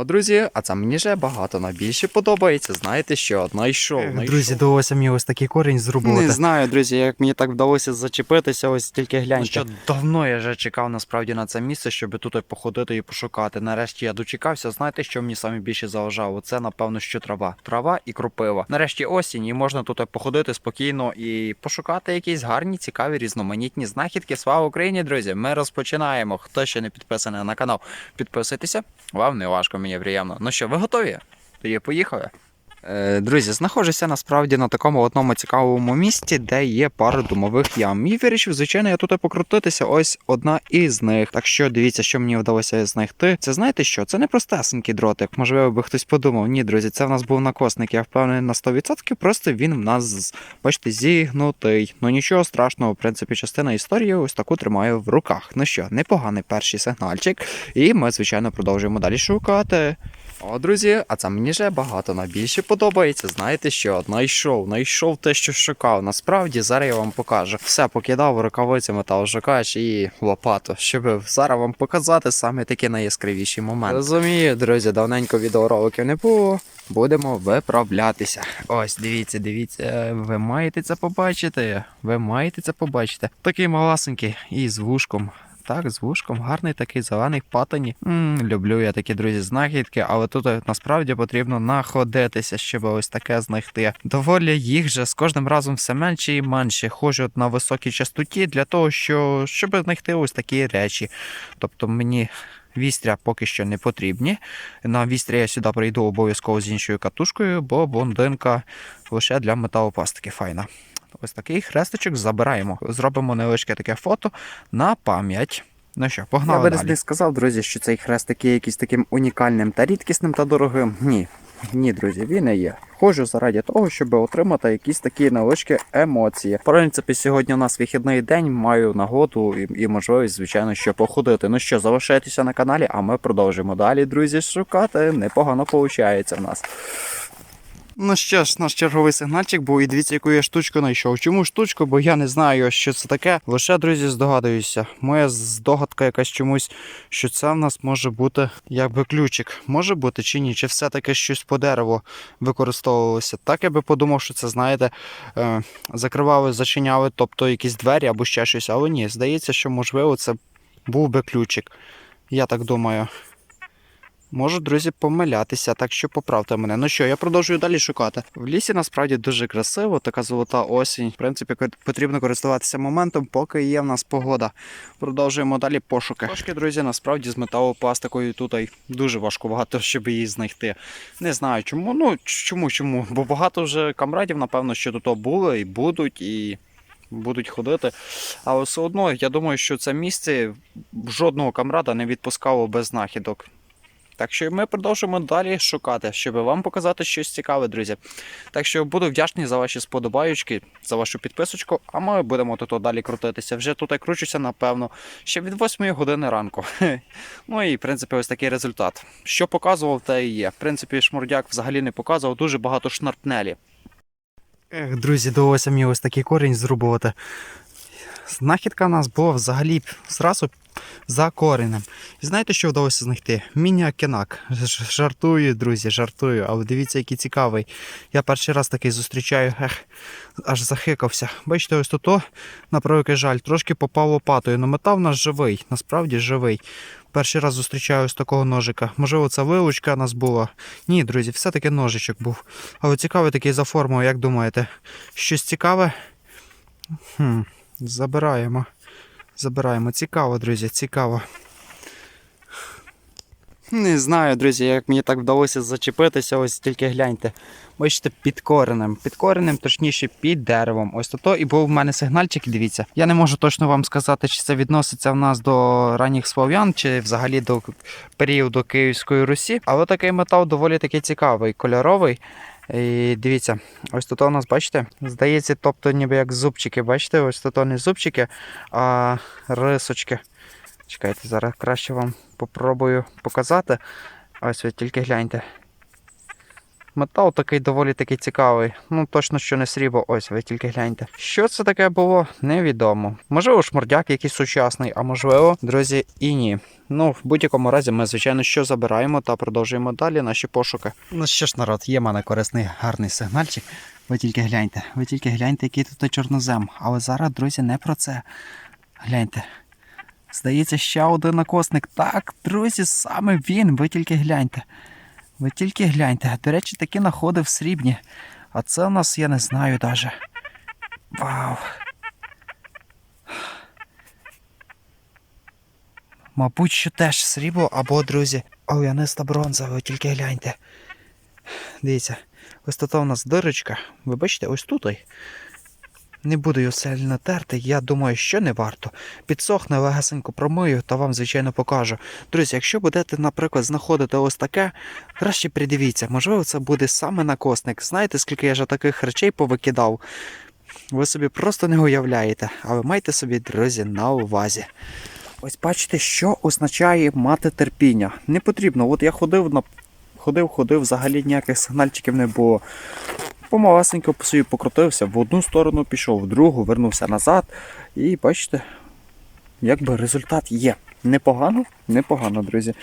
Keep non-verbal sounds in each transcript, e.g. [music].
О, друзі, а це мені вже багато найбільше подобається. Знаєте що? Знайшов. Знайшов. Друзі, довелося мені ось такий корінь зрубувати. Не знаю, друзі, як мені так вдалося зачепитися, ось тільки Ну гляньте. що давно я вже чекав насправді на це місце, щоб тут походити і пошукати. Нарешті я дочекався. Знаєте, що мені саме більше заважало? Це напевно, що трава. Трава і кропива. Нарешті осінь, і можна тут походити спокійно і пошукати якісь гарні, цікаві, різноманітні знахідки. Слава Україні, друзі! Ми розпочинаємо. Хто ще не підписаний на канал, підписуйтеся. Вам не важко, приємно. Ну що, ви готові? Тоді поїхали. Е, Друзі, знаходжуся насправді на такому одному цікавому місці, де є пара домових ям. І вирішив, звичайно, я тут покрутитися. Ось одна із них. Так що дивіться, що мені вдалося знайти. Це знаєте що? Це не простесенький дротик. Можливо, би хтось подумав. Ні, друзі, це в нас був накосник. Я впевнений на 100%. Просто він в нас, бачите, зігнутий. Ну нічого страшного, в принципі, частина історії ось таку тримаю в руках. Ну що, непоганий перший сигнальчик. І ми, звичайно, продовжуємо далі шукати. О, друзі, а це мені вже багато найбільше подобається. Знаєте що? Знайшов, знайшов те, що шукав. Насправді зараз я вам покажу. Все покидав рукавиці, металошукач і лопату, щоб зараз вам показати саме такі найяскравіші моменти. Розумію, друзі, давненько відеороликів не було. Будемо виправлятися. Ось, дивіться, дивіться, ви маєте це побачити. Ви маєте це побачити. Такий маласенький і з вушком. Так, з вушком, гарний такий зелений в патоні. м люблю я такі друзі знахідки, але тут е, насправді потрібно находитися, щоб ось таке знайти. Доволі їх же з кожним разом все менше і менше. Ходжу на високій частоті для того, що щоб знайти ось такі речі. Тобто мені. Вістря поки що не потрібні. На вістря я сюди прийду обов'язково з іншою катушкою, бо блондинка лише для металопластики файна. Ось такий хрестичок забираємо. Зробимо невеличке таке фото на пам'ять. Ну що, Я би далі. не сказав, друзі, що цей хрестик є якийсь таким унікальним та рідкісним та дорогим. Ні. Ні, друзі, він не є. Ходжу заради того, щоб отримати якісь такі невеличкі емоції. В принципі, сьогодні у нас вихідний день, маю нагоду і, і можливість, звичайно, що походити. Ну що, залишайтеся на каналі, а ми продовжимо далі, друзі, шукати. Непогано виходить в нас. Ну що ж, наш черговий сигнальчик був, і дивіться, яку я штучку знайшов. Чому штучку? Бо я не знаю, що це таке. Лише, друзі, здогадуюся. Моя здогадка якась чомусь, що це в нас може бути якби ключик. Може бути чи ні? Чи все-таки щось по дереву використовувалося? Так я би подумав, що це, знаєте, е, закривали, зачиняли, тобто якісь двері або ще щось. Але ні, здається, що можливо це був би ключик. Я так думаю. Можу, друзі, помилятися, так що поправте мене. Ну що, я продовжую далі шукати. В лісі насправді дуже красиво, така золота осінь. В принципі, потрібно користуватися моментом, поки є в нас погода. Продовжуємо далі пошуки. Трошки, друзі, насправді з металопластикою тут дуже важкувато, щоб її знайти. Не знаю чому. Ну чому, чому? Бо багато вже камрадів, напевно, що тут були і будуть, і. Будуть ходити, але все одно я думаю, що це місце жодного камрада не відпускало без знахідок. Так що ми продовжимо далі шукати, щоб вам показати щось цікаве, друзі. Так що буду вдячний за ваші сподобаючки, за вашу підписочку, а ми будемо тут далі крутитися. Вже тут я кручуся, напевно, ще від 8 години ранку. [laughs] Ну і в принципі ось такий результат. Що показував, те і є. В принципі, шмурдяк взагалі не показував, дуже багато шнарпнелі. Ех, друзі, довелося мені ось такий корінь зрубувати. Знахідка в нас була взагалі зразу за коренем. І знаєте, що вдалося знайти? Міні-акінак. Жартую, друзі, жартую, але дивіться, який цікавий. Я перший раз такий зустрічаю, ех, аж захикався. Бачите, ось тут, на превеликий жаль, трошки попав лопатою. метал в нас живий, насправді живий. Перший раз зустрічаю ось такого ножика. Можливо, це вилучка у нас була. Ні, друзі, все-таки ножичок був. Але цікавий такий за формою, як думаєте? Щось цікаве? Хм, забираємо. Забираємо. Цікаво, друзі, цікаво. Не знаю, друзі, як мені так вдалося зачепитися, ось тільки гляньте. Бачите, під коренем. Під коренем, точніше, під деревом. Ось то і був в мене сигнальчик, дивіться. Я не можу точно вам сказати, чи це відноситься в нас до ранніх слов'ян, чи взагалі до періоду Київської Русі. Але такий метал доволі таки цікавий, кольоровий. І дивіться, ось тут у нас, бачите, здається, тобто ніби як зубчики, бачите, ось тут не зубчики, а рисочки. Чекайте, зараз краще вам попробую показати. Ось ви тільки гляньте. Метал такий доволі таки цікавий. Ну точно, що не срібло. Ось, ви тільки гляньте. Що це таке було, невідомо. Можливо, шмурдяк якийсь сучасний, а можливо, друзі, і ні. Ну, в будь-якому разі, ми, звичайно, що забираємо та продовжуємо далі наші пошуки. Ну що ж, народ, є в мене корисний гарний сигнальчик. Ви тільки гляньте, ви тільки гляньте, який тут чорнозем. Але зараз, друзі, не про це. Гляньте. Здається, ще один накосник. Так, друзі, саме він. Ви тільки гляньте. Ви тільки гляньте. До речі, такі находи в срібні. А це у нас, я не знаю даже. Вау. Мабуть, що теж срібло або, друзі, оляниста бронза, ви тільки гляньте. Дивіться, ось тут у нас дирочка. Ви бачите, ось тут. Не буду його сильно терти, я думаю, що не варто. Підсохне, легесенько промию та вам, звичайно, покажу. Друзі, якщо будете, наприклад, знаходити ось таке, краще придивіться, можливо, це буде саме накосник. Знаєте, скільки я вже таких речей повикидав? Ви собі просто не уявляєте, але майте собі, друзі, на увазі. Ось бачите, що означає мати терпіння. Не потрібно. От я ходив на ходив, ходив, взагалі ніяких сигнальчиків не було. Помалесенько по собі покрутився, в одну сторону пішов, в другу, вернувся назад. І бачите, якби результат є. Непогано, непогано, друзі.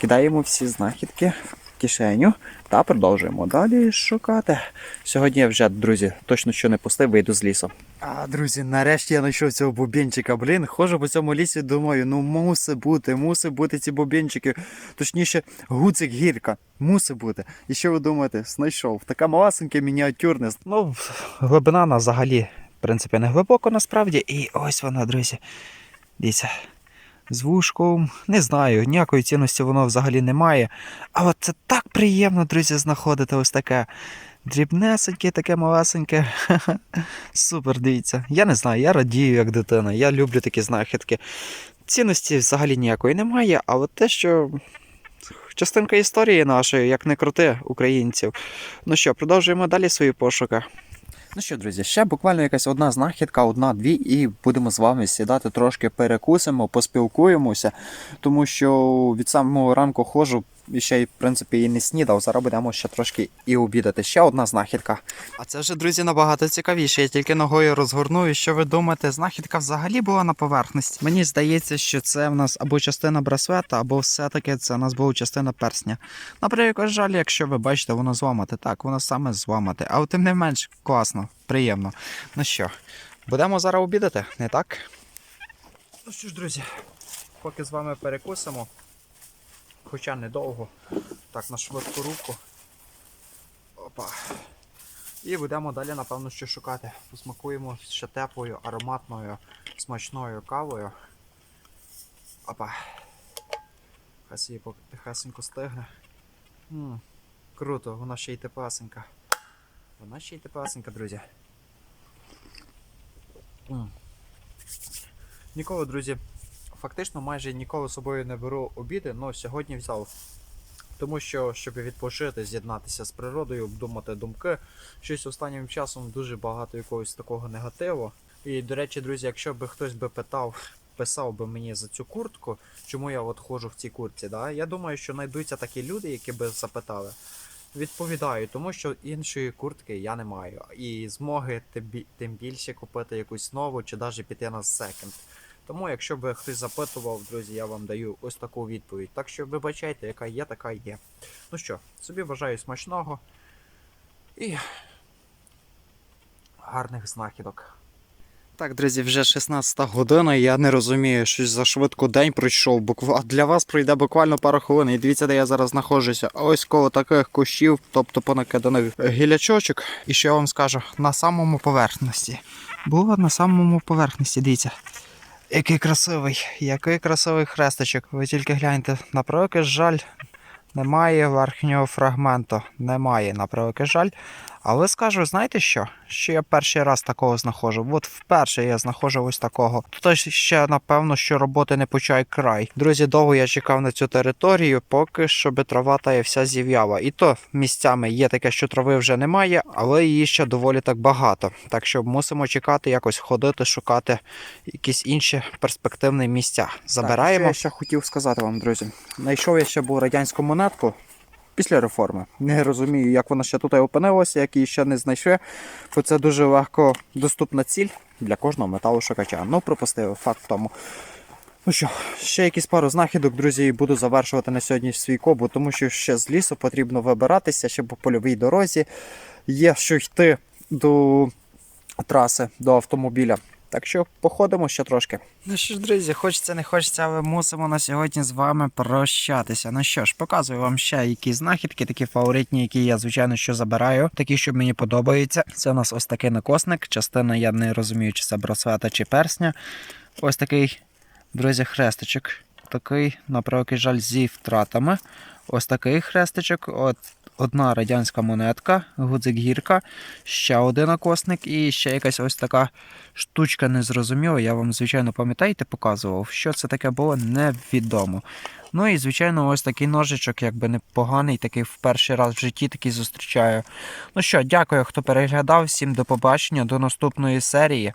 Кидаємо всі знахідки кишеню та продовжуємо далі шукати. Сьогодні я вже, друзі, точно що не пустив, вийду з лісу. А, друзі, нарешті я знайшов цього бубінчика. Блін, ходжу по цьому лісі, думаю, ну мусить бути, мусить бути ці бубінчики. Точніше, гуцик гірка. Мусить бути. І що ви думаєте? Знайшов. Така малесенька мініатюрне. Ну, глибина на взагалі, в принципі, не глибоко насправді. І ось вона, друзі. Дивіться. З вушком, не знаю, ніякої цінності воно взагалі не має. Але це так приємно, друзі, знаходити ось таке. Дрібнесеньке, таке малесеньке. [laughs] Супер, дивіться. Я не знаю, я радію як дитина. Я люблю такі знахідки. Цінності взагалі ніякої немає, але те, що частинка історії нашої, як не крути, українців. Ну що, продовжуємо далі свої пошуки. Ну що, друзі, ще буквально якась одна знахідка, одна-дві, і будемо з вами сідати, трошки перекусимо, поспілкуємося, тому що від самого ранку ходжу ще й в принципі і не снідав. Зараз будемо ще трошки і обідати. Ще одна знахідка. А це вже, друзі, набагато цікавіше. Я тільки ногою розгорну. І що ви думаєте, знахідка взагалі була на поверхності? Мені здається, що це в нас або частина браслета, або все-таки це у нас була частина персня. Наприклад, жаль, якщо ви бачите, воно зламати. Так, воно саме зламати. Але тим не менш, класно, приємно. Ну що, будемо зараз обідати, не так? Ну що ж, друзі, поки з вами перекусимо. Хоча недовго. Так, на швидку руку. Опа. І будемо далі, напевно, що шукати. Посмакуємо ще теплою, ароматною, смачною кавою. Опа. Хай собі поки тихесенько стигне. м круто, вона ще й теплесенька. Вона ще й теплесенька, друзі. м Ніколи, друзі, фактично майже ніколи з собою не беру обіди, але сьогодні взяв. Тому що, щоб відпочити, з'єднатися з природою, обдумати думки, щось останнім часом дуже багато якогось такого негативу. І, до речі, друзі, якщо би хтось би питав, писав би мені за цю куртку, чому я от ходжу в цій куртці, да? я думаю, що знайдуться такі люди, які би запитали. Відповідаю, тому що іншої куртки я не маю. І змоги тим більше купити якусь нову чи навіть піти на секонд. Тому, якщо би хтось запитував, друзі, я вам даю ось таку відповідь. Так що вибачайте, яка є, така є. Ну що, собі бажаю смачного і гарних знахідок. Так, друзі, вже 16 година, і я не розумію, щось за швидко день пройшов. А для вас пройде буквально пару хвилин. І дивіться, де я зараз знаходжуся. Ось коло таких кущів, тобто понакиданих гілячочок. І що я вам скажу, на самому поверхності. Було на самому поверхності, дивіться. Який красивий, який красивий хрестичок. Ви тільки гляньте, на превеликий жаль, немає верхнього фрагменту. Немає, на превеликий жаль. Але скажу, знаєте що? Що я перший раз такого знаходжу. От вперше я знаходжу ось такого. Тут ще напевно, що роботи не почає край. Друзі, довго я чекав на цю територію, поки щоб трава та вся зів'яла. І то місцями є таке, що трави вже немає, але її ще доволі так багато. Так що мусимо чекати, якось ходити, шукати якісь інші перспективні місця. Так, що я ще хотів сказати вам, друзі. Знайшов я ще був радянську монетку. Після реформи. Не розумію, як вона ще тут опинилася, як її ще не знайшли, бо це дуже легко доступна ціль для кожного металошукача. Ну, припустив, факт в тому. Ну що, ще якісь пару знахідок, друзі, і буду завершувати на сьогодні свій кобу, тому що ще з лісу потрібно вибиратися, ще по польовій дорозі. Є що йти до траси, до автомобіля. Так що походимо ще трошки. Ну що ж, друзі, хочеться, не хочеться, але мусимо на сьогодні з вами прощатися. Ну що ж, показую вам ще які знахідки, такі фаворитні, які я, звичайно, що забираю, такі, що мені подобаються. Це у нас ось такий накосник. Частина я не розумію, чи це браслета, чи персня. Ось такий, друзі, хрестичок. Такий, на жаль, зі втратами. Ось такий хрестичок. От одна радянська монетка, гудзик гірка, ще один окосник і ще якась ось така штучка незрозуміла. Я вам, звичайно, пам'ятаєте, показував. Що це таке було, невідомо. Ну і, звичайно, ось такий ножичок, якби непоганий, такий в перший раз в житті такий зустрічаю. Ну що, дякую, хто переглядав. Всім до побачення, до наступної серії.